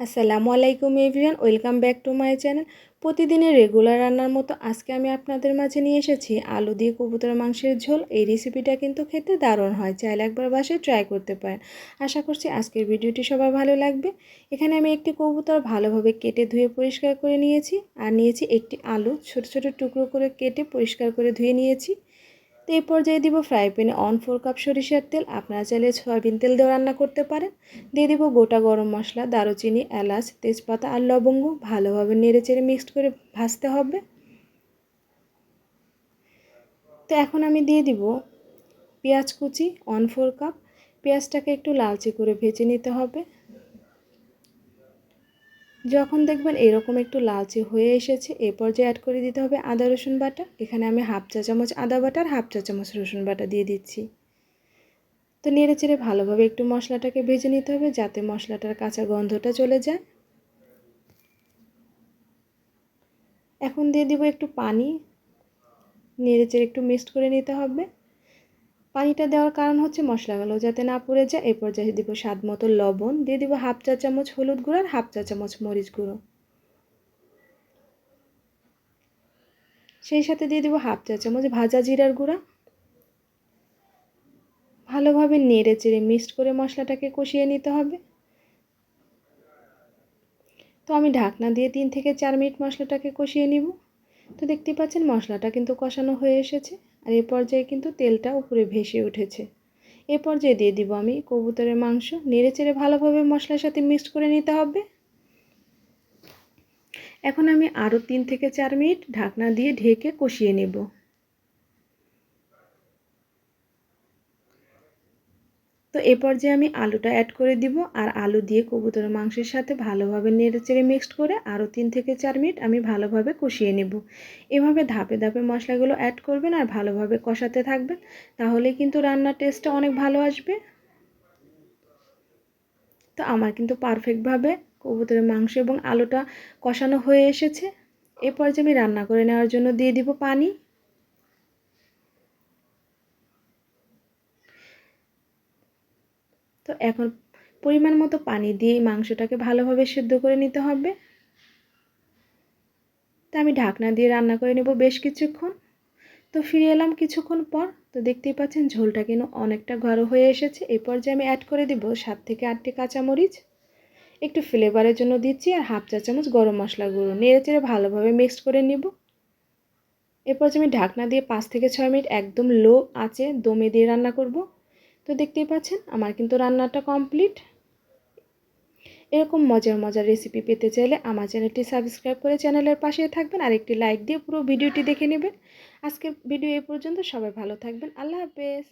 আসসালামু আলাইকুম everyone, welcome back to my channel. প্রতিদিনের রেগুলার রান্নার মতো আজকে আমি আপনাদের মাঝে নিয়ে এসেছি আলু দিয়ে কবুতর মাংসের ঝোল। এই রেসিপিটা কিন্তু খেতে দারুণ হয়, চাইলে একবার বাসায় ট্রাই করতে পারেন। আশা করছি আজকের ভিডিওটি সবার ভালো লাগবে। এখানে আমি একটি কবুতর ভালোভাবে কেটে ধুয়ে পরিষ্কার করে নিয়েছি। আর নিয়েছি একটি আলু, ছোট ছোট টুকরো করে কেটে পরিষ্কার করে ধুয়ে নিয়েছি। তো এই পর্যায়ে দিব ফ্রাই প্যানে অন ফোর কাপ সরিষার তেল। আপনারা চাইলে সয়াবিন তেল দিয়েও রান্না করতে পারেন। দিয়ে দিব গোটা গরম মশলা, দারুচিনি, এলাচ, তেজপাতা আর লবঙ্গ। ভালোভাবে নেড়ে চেড়ে মিক্সড করে ভাজতে হবে। তো এখন আমি দিয়ে দিব পেঁয়াজ কুচি অন ফোর কাপ পেঁয়াজটাকে একটু লালচে করে ভেজে নিতে হবে। যখন দেখবেন এরকম একটু লালচে হয়ে এসেছে, এ পর্যায়ে অ্যাড করে দিতে হবে আদা, রসুন বাটা। এখানে আমি হাফ চা চামচ আদা বাটা আর হাফ চা চামচ রসুন বাটা দিয়ে দিচ্ছি। তো নেড়ে চেড়ে ভালোভাবে একটু মশলাটাকে ভেজে নিতে হবে যাতে মশলাটার কাঁচা গন্ধটা চলে যায়। এখন দিয়ে দিব একটু পানি। নেড়ে চেড়ে একটু মিক্সড করে নিতে হবে। পানিটা দেওয়ার কারণ হচ্ছে মশলাগুলো যাতে না পড়ে যায়, এরপর পর্যায়ে দিব স্বাদ মতো লবণ, দিয়ে দিব হাফ চা চামচ হলুদ গুঁড়ো আর হাফ চা চামচ মরিচ গুঁড়ো। সেই সাথে দিয়ে দিব হাফ চা চামচ ভাজা জিরার গুঁড়া। ভালোভাবে নেড়ে চেড়ে মিক্সড করে মশলাটাকে কষিয়ে নিতে হবে। তো আমি ঢাকনা দিয়ে তিন থেকে চার মিনিট মশলাটাকে কষিয়ে নিব। তো দেখতে পাচ্ছেন মশলাটা কিন্তু কষানো হয়ে এসেছে। আর এ পর্যায়ে কিন্তু তেলটা উপরে ভেসে উঠেছে। এ পর্যায়ে দিয়ে দিব আমি কবুতরের মাংস। নেড়ে চেড়ে ভালোভাবে মশলার সাথে মিক্সড করে নিতে হবে। এখন আমি আরও তিন থেকে চার মিনিট ঢাকনা দিয়ে ঢেকে কষিয়ে নেব। তো এ পর্যায়ে আমি আলুটা অ্যাড করে দিব আর আলু দিয়ে কবুতরের মাংসের সাথে ভালোভাবে নেড়ে চেড়ে মিক্সড করে আরও তিন থেকে চার মিনিট আমি ভালোভাবে কষিয়ে নেব। এভাবে ধাপে ধাপে মশলাগুলো অ্যাড করবেন আর ভালোভাবে কষাতে থাকবেন, তাহলে কিন্তু রান্নার টেস্টটা অনেক ভালো আসবে। তো আমার কিন্তু পারফেক্টভাবে কবুতরের মাংস এবং আলুটা কষানো হয়ে এসেছে। এ পর্যায়ে আমি রান্না করে নেওয়ার জন্য দিয়ে দিব পানি। তো এখন পরিমাণ মতো পানি দিয়ে মাংসটাকে ভালোভাবে সেদ্ধ করে নিতে হবে। তা আমি ঢাকনা দিয়ে রান্না করে নেব বেশ কিছুক্ষণ। তো ফিরে এলাম কিছুক্ষণ পর। তো দেখতেই পাচ্ছেন ঝোলটা কিন্তু অনেকটা ঘর হয়ে এসেছে। এই পর্যায়ে আমি অ্যাড করে দিব সাত থেকে আটটি কাঁচামরিচ। একটু ফ্লেভারের জন্য দিচ্ছি আর হাফ চা চামচ গরম মশলা গুঁড়ো। নেড়ে চেড়ে ভালোভাবে মিক্সড করে নিব। এরপর আমি ঢাকনা দিয়ে পাঁচ থেকে ছয় মিনিট একদম লো আঁচে দমে দিয়ে রান্না করব। তো দেখতেই পাচ্ছেন, আমার কিন্তু রান্নাটা কমপ্লিট এরকম মজার মজার রেসিপি পেতে চাইলে আমার চ্যানেলটি সাবস্ক্রাইব করে চ্যানেলের পাশে থাকবেন আর একটি লাইক দিয়ে পুরো ভিডিওটি দেখে নেবেন। আজকের ভিডিও এই পর্যন্ত সবাই ভালো থাকবেন। আল্লাহ হাফেজ।